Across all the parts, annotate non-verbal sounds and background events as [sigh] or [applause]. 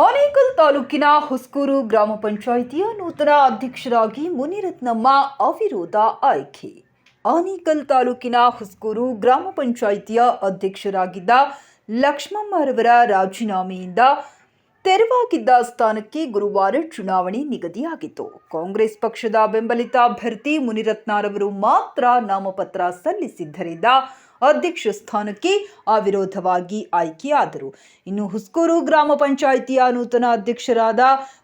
ಆನೇಕಲ್ ತಾಲೂಕಿನ ಹುಸ್ಕೂರು ಗ್ರಾಮ ಪಂಚಾಯಿತಿಯ ನೂತನ ಅಧ್ಯಕ್ಷರಾಗಿ ಮುನಿರತ್ನಮ್ಮ ಅವಿರೋಧ ಆಯ್ಕೆ. ಆನೇಕಲ್ ತಾಲೂಕಿನ ಹುಸ್ಕೂರು ಗ್ರಾಮ ಪಂಚಾಯಿತಿಯ ಅಧ್ಯಕ್ಷರಾಗಿದ್ದ ಲಕ್ಷ್ಮಮ್ಮರವರ ರಾಜೀನಾಮೆಯಿಂದ ತೆರವಾಗಿದ್ದ ಸ್ಥಾನಕ್ಕೆ ಗುರುವಾರ ಚುನಾವಣೆ ನಿಗದಿಯಾಗಿತ್ತು. ಕಾಂಗ್ರೆಸ್ ಪಕ್ಷದ ಬೆಂಬಲಿತ ಅಭ್ಯರ್ಥಿ ಮುನಿರತ್ನರವರು ಮಾತ್ರ ನಾಮಪತ್ರ ಸಲ್ಲಿಸಿದ್ದರಿಂದ ಅಧ್ಯಕ್ಷ ಸ್ಥಾನಕ್ಕೆ ಅವಿರೋಧವಾಗಿ ಆಯ್ಕೆಯಾದರು. ಇನ್ನು ಹುಸ್ಕೂರು ಗ್ರಾಮ ಪಂಚಾಯಿತಿಯ ನೂತನ ಅಧ್ಯಕ್ಷರಾದ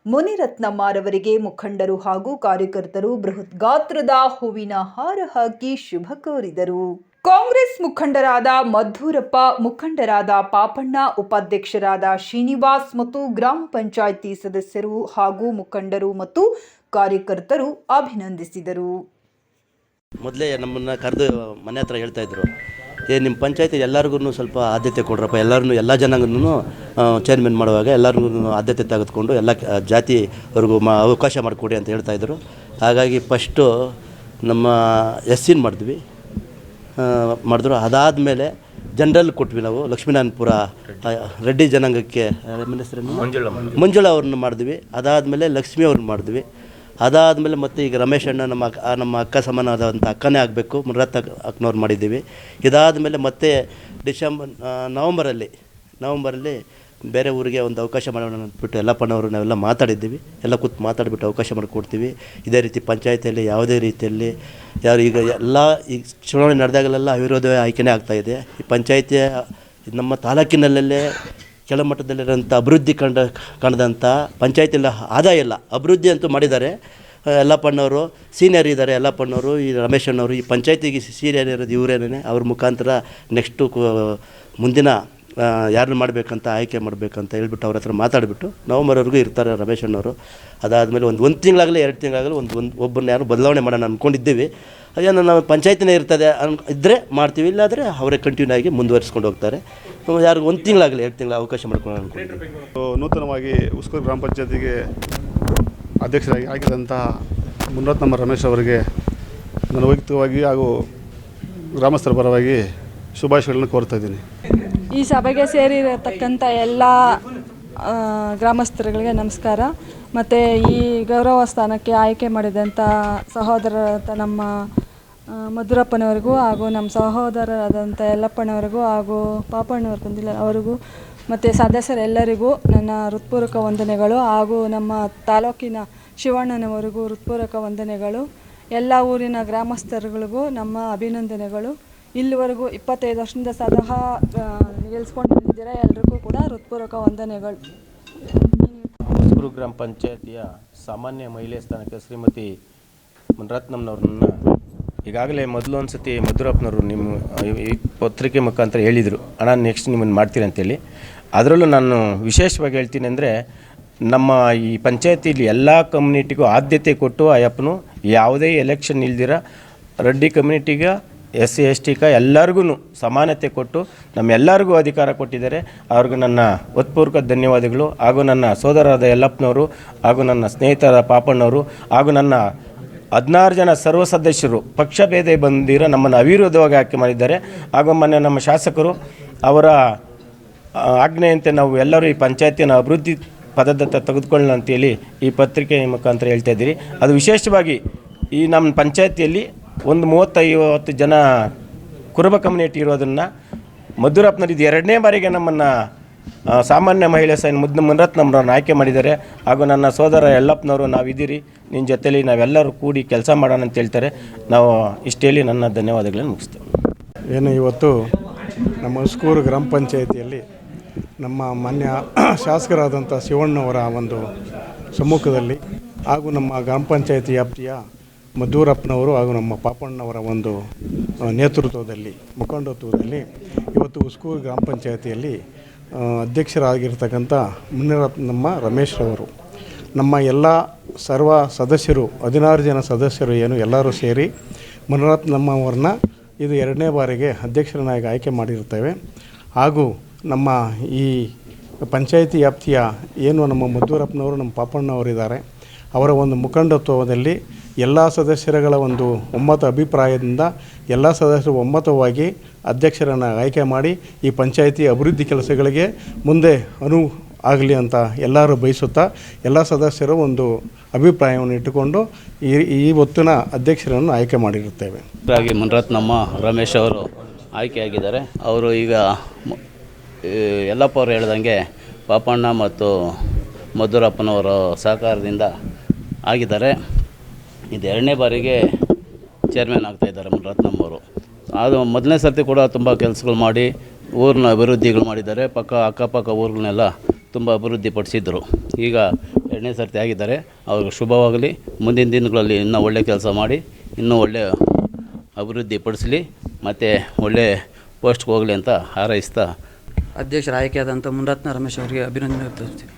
ಮುನಿರತ್ನಮ್ಮರವರಿಗೆ ಮುಖಂಡರು ಹಾಗೂ ಕಾರ್ಯಕರ್ತರು ಬೃಹತ್ ಗಾತ್ರದ ಹೂವಿನ ಹಾರ ಹಾಕಿ ಶುಭ ಕೋರಿದರು. ಕಾಂಗ್ರೆಸ್ ಮುಖಂಡರಾದ ಮಧುರಪ್ಪ ಮುಖಂಡರಾದ ಪಾಪಣ್ಣ, ಉಪಾಧ್ಯಕ್ಷರಾದ ಶ್ರೀನಿವಾಸ್ ಮತ್ತು ಗ್ರಾಮ ಪಂಚಾಯಿತಿ ಸದಸ್ಯರು ಹಾಗೂ ಮುಖಂಡರು ಮತ್ತು ಕಾರ್ಯಕರ್ತರು ಅಭಿನಂದಿಸಿದರು. ಮೊದಲೇ ನಮ್ಮನ್ನು ಕರೆದು ಮನೆ ಹತ್ರ ಹೇಳ್ತಾ ಇದ್ರು. ಏ ನಿಮ್ಮ ಪಂಚಾಯತಿ ಎಲ್ಲರಿಗೂ ಸ್ವಲ್ಪ ಆದ್ಯತೆ ಕೊಡ್ರಪ್ಪ. ಎಲ್ಲರನ್ನೂ ಎಲ್ಲ ಜನಾಂಗನೂ ಚೇರ್ಮನ್ ಮಾಡುವಾಗ ಎಲ್ಲರಿಗೂ ಆದ್ಯತೆ ತೆಗೆದುಕೊಂಡು ಎಲ್ಲ ಕ- ಜಾತಿವರೆಗೂ ಮಾ ಅವಕಾಶ ಮಾಡಿಕೊಡಿ ಅಂತ ಹೇಳ್ತಾ ಇದ್ರು. ಹಾಗಾಗಿ ಫಸ್ಟು ನಮ್ಮ ಎಸ್ ಸಿನ್ ಮಾಡಿದ್ವಿ ಮಾಡಿದ್ರು. ಅದಾದ ಮೇಲೆ ಜನರಲ್ ಕೊಟ್ವಿ ನಾವು ಲಕ್ಷ್ಮೀನಾರಾಯಣಪುರ ರೆಡ್ಡಿ ಜನಾಂಗಕ್ಕೆ ಮಂಜುಳ ಮಂಜುಳ ಮಂಜುಳಾ ಅವ್ರನ್ನ ಮಾಡಿದ್ವಿ. ಅದಾದಮೇಲೆ ಲಕ್ಷ್ಮಿ ಅವ್ರನ್ನ ಮಾಡಿದ್ವಿ. ಅದಾದಮೇಲೆ ಮತ್ತೆ ಈಗ ರಮೇಶ್ ಅಣ್ಣ ನಮ್ಮ ಅಕ್ಕ ನಮ್ಮ ಅಕ್ಕ ಸಮಾನವಾದಂಥ ಅಕ್ಕನೇ ಆಗಬೇಕು. ಮುರತ್ತ ಅಕ್ಕನವ್ರು ಮಾಡಿದ್ದೀವಿ. ಇದಾದಮೇಲೆ ಮತ್ತೆ ಡಿಸೆಂಬರ್ ನವಂಬರಲ್ಲಿ ನವಂಬರಲ್ಲಿ ಬೇರೆ ಊರಿಗೆ ಒಂದು ಅವಕಾಶ ಮಾಡೋಣ ಅಂದ್ಬಿಟ್ಟು ಎಲ್ಲಪ್ಪನವರು ನಾವೆಲ್ಲ ಮಾತಾಡಿದ್ದೀವಿ. ಎಲ್ಲ ಕೂತು ಮಾತಾಡಿಬಿಟ್ಟು ಅವಕಾಶ ಮಾಡಿಕೊಡ್ತೀವಿ. ಇದೇ ರೀತಿ ಪಂಚಾಯತಿಯಲ್ಲಿ, ಯಾವುದೇ ರೀತಿಯಲ್ಲಿ ಯಾರು ಈಗ ಎಲ್ಲ ಈಗ ಚುನಾವಣೆ ನಡೆದಾಗಲೆಲ್ಲ ಅವಿರೋಧವೇ ಆಯ್ಕೆನೇ ಆಗ್ತಾಯಿದೆ ಈ ಪಂಚಾಯತಿಯ ನಮ್ಮ ತಾಲೂಕಿನಲ್ಲೇ ಕೆಳಮಟ್ಟದಲ್ಲಿರೋಂಥ ಅಭಿವೃದ್ಧಿ ಕಂಡ ಕಾಣದಂಥ ಪಂಚಾಯತಿಲ್ಲ ಆದಾಯ ಇಲ್ಲ. ಅಭಿವೃದ್ಧಿ ಅಂತೂ ಮಾಡಿದ್ದಾರೆ. ಯಲ್ಲಪ್ಪಣ್ಣವರು ಸೀನಿಯರ್ ಇದ್ದಾರೆ ಯಲ್ಲಪ್ಪಣ್ಣವರು ಈ ರಮೇಶ್ ಅಣ್ಣವರು ಈ ಪಂಚಾಯತಿಗೆ ಸೀನಿಯರ್ ಇರೋದು ಇವರೇನೇ. ಅವ್ರ ಮುಖಾಂತರ ನೆಕ್ಸ್ಟು ಮುಂದಿನ ಯಾರನ್ನ ಮಾಡಬೇಕಂತ ಆಯ್ಕೆ ಮಾಡಬೇಕಂತ ಹೇಳ್ಬಿಟ್ಟು ಅವ್ರ ಹತ್ರ ಮಾತಾಡಿಬಿಟ್ಟು ನವಂಬರ್ವರೆಗೂ ಇರ್ತಾರೆ ರಮೇಶ್ ಅಣ್ಣವರು ಅದಾದಮೇಲೆ ಒಂದು ಒಂದು ತಿಂಗಳಾಗಲಿ, ಎರಡು ತಿಂಗಳಾಗಲಿ ಒಂದು ಒಂದು ಒಬ್ಬರನ್ನ ಯಾರು ಬದಲಾವಣೆ ಮಾಡೋಣ ಅಂದ್ಕೊಂಡಿದ್ದೀವಿ ಅದೇನು ನಾವು ಪಂಚಾಯತಿನೇ ಇರ್ತದೆ ಅನ್ ಇದ್ದರೆ ಮಾಡ್ತೀವಿ, ಇಲ್ಲಾದರೆ ಅವರೇ ಕಂಟಿನ್ಯೂ ಆಗಿ ಮುಂದುವರಿಸ್ಕೊಂಡು ಹೋಗ್ತಾರೆ. ಯಾರು ಒಂದು ತಿಂಗಳಾಗಲಿ ಎರಡು ತಿಂಗಳ ಅವಕಾಶ ಮಾಡ್ಕೊಳ್ಳೋಣ ಅನ್ಕೊಂಡಿದ್ದೀವಿ ಸೊ, ನೂತನವಾಗಿ ಉಸ್ಕೂರು ಗ್ರಾಮ ಪಂಚಾಯತಿಗೆ ಅಧ್ಯಕ್ಷರಾಗಿ ಆಗಿದ್ದಂತಹ ಮುನ್ನತ್ನಮ್ಮ ರಮೇಶ್ ಅವರಿಗೆ ನಾನು ವೈಯಕ್ತಿಕವಾಗಿ ಹಾಗೂ ಗ್ರಾಮಸ್ಥರ ಪರವಾಗಿ ಶುಭಾಶಯಗಳನ್ನು ಕೋರ್ತಾ ಇದ್ದೀನಿ. ಈ ಸಭೆಗೆ ಸೇರಿರತಕ್ಕಂಥ ಎಲ್ಲ ಗ್ರಾಮಸ್ಥರುಗಳಿಗೆ ನಮಸ್ಕಾರ. ಮತ್ತು ಈ ಗೌರವ ಸ್ಥಾನಕ್ಕೆ ಆಯ್ಕೆ ಮಾಡಿದಂಥ ಸಹೋದರ ನಮ್ಮ ಮಧುರಪ್ಪನವರಿಗೂ ಹಾಗೂ ನಮ್ಮ ಸಹೋದರರಾದಂಥ ಯಲ್ಲಪ್ಪನವರಿಗೂ ಹಾಗೂ ಪಾಪಣ್ಣವ್ರ ಬಂದಿಲ್ಲ ಅವರಿಗೂ ಮತ್ತು ಸದಸ್ಯರೆಲ್ಲರಿಗೂ ನನ್ನ ಹೃತ್ಪೂರ್ವಕ ವಂದನೆಗಳು ಹಾಗೂ ನಮ್ಮ ತಾಲೂಕಿನ ಶಿವಣ್ಣನವರಿಗೂ ಹೃತ್ಪೂರ್ವಕ ವಂದನೆಗಳು. ಎಲ್ಲ ಊರಿನ ಗ್ರಾಮಸ್ಥರುಗಳಿಗೂ ನಮ್ಮ ಅಭಿನಂದನೆಗಳು. ಇಲ್ಲಿವರೆಗೂ ಇಪ್ಪತ್ತೈದು ವರ್ಷದಿಂದ ಸದಾ ನಿಲ್ಲಿಸ್ಕೊಂಡು ಬಂದಿದ್ದೀರಾ ಎಲ್ರಿಗೂ ಕೂಡ ಹೃತ್ಪೂರ್ವಕ ವಂದನೆಗಳು. ಹೊಸೂರು ಗ್ರಾಮ ಪಂಚಾಯತಿಯ ಸಾಮಾನ್ಯ ಮಹಿಳೆ ಸ್ಥಾನಕ್ಕೆ ಶ್ರೀಮತಿ ಮುನರತ್ನಮ್ನವ್ರನ್ನ ಈಗಾಗಲೇ ಮೊದಲು ಒಂದು ಸತಿ ಮಧುರಪ್ಪನವರು ನಿಮ್ಮ, ಈ- ಪತ್ರಿಕೆ ಮುಖಾಂತರ ಹೇಳಿದರು. ಅಣ್ಣ ನೆಕ್ಸ್ಟ್ ನಿಮ್ಮನ್ನು ಮಾಡ್ತೀರಿ ಅಂತೇಳಿ. ಅದರಲ್ಲೂ ನಾನು ವಿಶೇಷವಾಗಿ ಹೇಳ್ತೀನಿ ಅಂದರೆ, ನಮ್ಮ ಈ ಪಂಚಾಯತಿಲಿ ಎಲ್ಲ ಕಮ್ಯುನಿಟಿಗೂ ಆದ್ಯತೆ ಕೊಟ್ಟು ಅಯ್ಯಪ್ಪನು ಯಾವುದೇ ಎಲೆಕ್ಷನ್ ಇಲ್ದಿರ ರೆಡ್ಡಿ ಕಮ್ಯುನಿಟಿಗೆ ಎಸ್ ಸಿ ಎಸ್ ಟಿಗ ಎಲ್ಲರಿಗೂ ಸಮಾನತೆ ಕೊಟ್ಟು ನಮ್ಮೆಲ್ಲರಿಗೂ ಅಧಿಕಾರ ಕೊಟ್ಟಿದ್ದಾರೆ. ಅವ್ರಿಗೂ ನನ್ನ ಒತ್ಪೂರ್ವಕ ಧನ್ಯವಾದಗಳು. ಹಾಗೂ ನನ್ನ ಸೋದರಾದ ಯಲ್ಲಪ್ಪನವರು ಹಾಗೂ ನನ್ನ ಸ್ನೇಹಿತರ ಪಾಪಣ್ಣವರು ಹಾಗೂ ನನ್ನ ಹದಿನಾರು ಜನ ಸರ್ವ ಸದಸ್ಯರು ಪಕ್ಷ ಭೇದ ಬಂದಿರೋ ನಮ್ಮನ್ನು ಅವಿರೋಧವಾಗಿ ಆಯ್ಕೆ ಮಾಡಿದ್ದಾರೆ. ಹಾಗೂ ಮೊನ್ನೆ ನಮ್ಮ ಶಾಸಕರು ಅವರ ಆಜ್ಞೆಯಂತೆ ನಾವು ಎಲ್ಲರೂ ಈ ಪಂಚಾಯತಿನ ಅಭಿವೃದ್ಧಿ ಪದದತ್ತ ತೆಗೆದುಕೊಳ್ಳೋಣ ಅಂತೇಳಿ ಈ ಪತ್ರಿಕೆ ಮುಖಾಂತರ ಹೇಳ್ತಾ ಇದ್ದೀರಿ. ಅದು ವಿಶೇಷವಾಗಿ ಈ ನಮ್ಮ ಪಂಚಾಯತಿಯಲ್ಲಿ ಒಂದು ಮೂವತ್ತೈವತ್ತು ಜನ ಕುರುಬ ಕಮ್ಯುನಿಟಿ ಇರೋದನ್ನು ಮಧುರಪ್ಪನವ್ರು ಎರಡನೇ ಬಾರಿಗೆ ನಮ್ಮನ್ನು ಸಾಮಾನ್ಯ ಮಹಿಳೆ ಸೈನ್ ಮುದ್ದು ಮುನರತ್ನಮ್ರನ್ನ ಆಯ್ಕೆ ಮಾಡಿದ್ದಾರೆ. ಹಾಗೂ ನನ್ನ ಸೋದರ ಯಲ್ಲಪ್ಪನವರು, ನಾವಿದ್ದೀರಿ. ನಿನ್ನ ಜೊತೆಯಲ್ಲಿ ನಾವೆಲ್ಲರೂ ಕೂಡಿ ಕೆಲಸ ಮಾಡೋಣ ಅಂತ ಹೇಳ್ತಾರೆ. ನಾವು ಇಷ್ಟೇಳಿ ನನ್ನ ಧನ್ಯವಾದಗಳನ್ನು ಮುಗಿಸ್ತೇವೆ. ಏನು, ಇವತ್ತು ನಮ್ಮ ಉಸ್ಕೂರು ಗ್ರಾಮ ಪಂಚಾಯತಿಯಲ್ಲಿ ನಮ್ಮ ಮಾನ್ಯ [clears throat] ಶಾಸಕರಾದಂಥ ಶಿವಣ್ಣವರ ಒಂದು ಸಮ್ಮುಖದಲ್ಲಿ ಹಾಗೂ ನಮ್ಮ ಗ್ರಾಮ ಪಂಚಾಯತಿ ವ್ಯಾಪ್ತಿಯ ಮದ್ದೂರಪ್ಪನವರು ಹಾಗೂ ನಮ್ಮ ಪಾಪಣ್ಣವರ ಒಂದು ನೇತೃತ್ವದಲ್ಲಿ, ಮುಖಂಡತ್ವದಲ್ಲಿ ಇವತ್ತು ಉಸ್ಕೂರು ಗ್ರಾಮ ಪಂಚಾಯತಿಯಲ್ಲಿ ಅಧ್ಯಕ್ಷರಾಗಿರ್ತಕ್ಕಂಥ ಮುನಿರತ್ನಮ್ಮ ರಮೇಶ್ ರವರು. ನಮ್ಮ ಎಲ್ಲ ಸರ್ವ ಸದಸ್ಯರು, ಹದಿನಾರು ಜನ ಸದಸ್ಯರು ಏನು ಎಲ್ಲರೂ ಸೇರಿ ಮುನಿರತ್ನಮ್ಮ ಅವ್ರನ್ನ ಇದು ಎರಡನೇ ಬಾರಿಗೆ ಅಧ್ಯಕ್ಷರನ್ನಾಗಿ ಆಯ್ಕೆ ಮಾಡಿರ್ತೇವೆ ಹಾಗೂ ನಮ್ಮ ಈ ಪಂಚಾಯಿತಿ ವ್ಯಾಪ್ತಿಯ ಏನು ನಮ್ಮ ಮದ್ದೂರಪ್ಪನವರು, ನಮ್ಮ ಪಾಪಣ್ಣವರಿದ್ದಾರೆ ಅವರ ಒಂದು ಮುಖಂಡತ್ವದಲ್ಲಿ ಎಲ್ಲ ಸದಸ್ಯರುಗಳ ಒಂದು ಒಮ್ಮತ ಅಭಿಪ್ರಾಯದಿಂದ ಎಲ್ಲ ಸದಸ್ಯರು ಒಮ್ಮತವಾಗಿ ಅಧ್ಯಕ್ಷರನ್ನು ಆಯ್ಕೆ ಮಾಡಿ ಈ ಪಂಚಾಯಿತಿ ಅಭಿವೃದ್ಧಿ ಕೆಲಸಗಳಿಗೆ ಮುಂದೆ ಅನು ಆಗಲಿ ಅಂತ ಎಲ್ಲರೂ ಬಯಸುತ್ತಾ ಎಲ್ಲ ಸದಸ್ಯರು ಒಂದು ಅಭಿಪ್ರಾಯವನ್ನು ಇಟ್ಟುಕೊಂಡು ಈ ಈ ಹೊತ್ತಿನ ಅಧ್ಯಕ್ಷರನ್ನು ಆಯ್ಕೆ ಮಾಡಿರುತ್ತೇವೆ. ರಾಗಿ ಮುನ್ರತ್ನಮ್ಮ ರಮೇಶ್ ಅವರು ಆಯ್ಕೆಯಾಗಿದ್ದಾರೆ. ಅವರು ಈಗ ಯಲ್ಲಪ್ಪ ಅವರು ಹೇಳ್ದಂಗೆ ಪಾಪಣ್ಣ ಮತ್ತು ಮಧುರಪ್ಪನವರ ಸಹಕಾರದಿಂದ ಆಗಿದ್ದಾರೆ. ಇದು ಎರಡನೇ ಬಾರಿಗೆ ಚೇರ್ಮನ್ ಆಗ್ತಾ ಇದ್ದಾರೆ ಅವರು. ಅದು ಮೊದಲನೇ ಸರ್ತಿ ಕೂಡ ತುಂಬ ಕೆಲಸಗಳು ಮಾಡಿ, ಊರಿನ ಅಭಿವೃದ್ಧಿಗಳು ಮಾಡಿದ್ದಾರೆ. ಪಕ್ಕ ಅಕ್ಕಪಕ್ಕ ಊರುಗಳನ್ನೆಲ್ಲ ತುಂಬ ಅಭಿವೃದ್ಧಿ ಪಡಿಸಿದ್ರು. ಈಗ ಎರಡನೇ ಸರ್ತಿ ಆಗಿದ್ದಾರೆ. ಅವ್ರಿಗೆ ಶುಭವಾಗಲಿ. ಮುಂದಿನ ದಿನಗಳಲ್ಲಿ ಇನ್ನೂ ಒಳ್ಳೆ ಕೆಲಸ ಮಾಡಿ, ಇನ್ನೂ ಒಳ್ಳೆ ಅಭಿವೃದ್ಧಿ ಪಡಿಸಲಿ, ಮತ್ತು ಒಳ್ಳೆಯ ಪೋಸ್ಟ್ಗೆ ಹೋಗಲಿ ಅಂತ ಹಾರೈಸ್ತಾ ಅಧ್ಯಕ್ಷರ ಆಯ್ಕೆಯಾದಂಥ ಮುನ್ರತ್ನ ರಮೇಶ್ ಅವರಿಗೆ ಅಭಿನಂದನೆ ವ್ಯಕ್ತಪಡಿಸ್ತೀನಿ.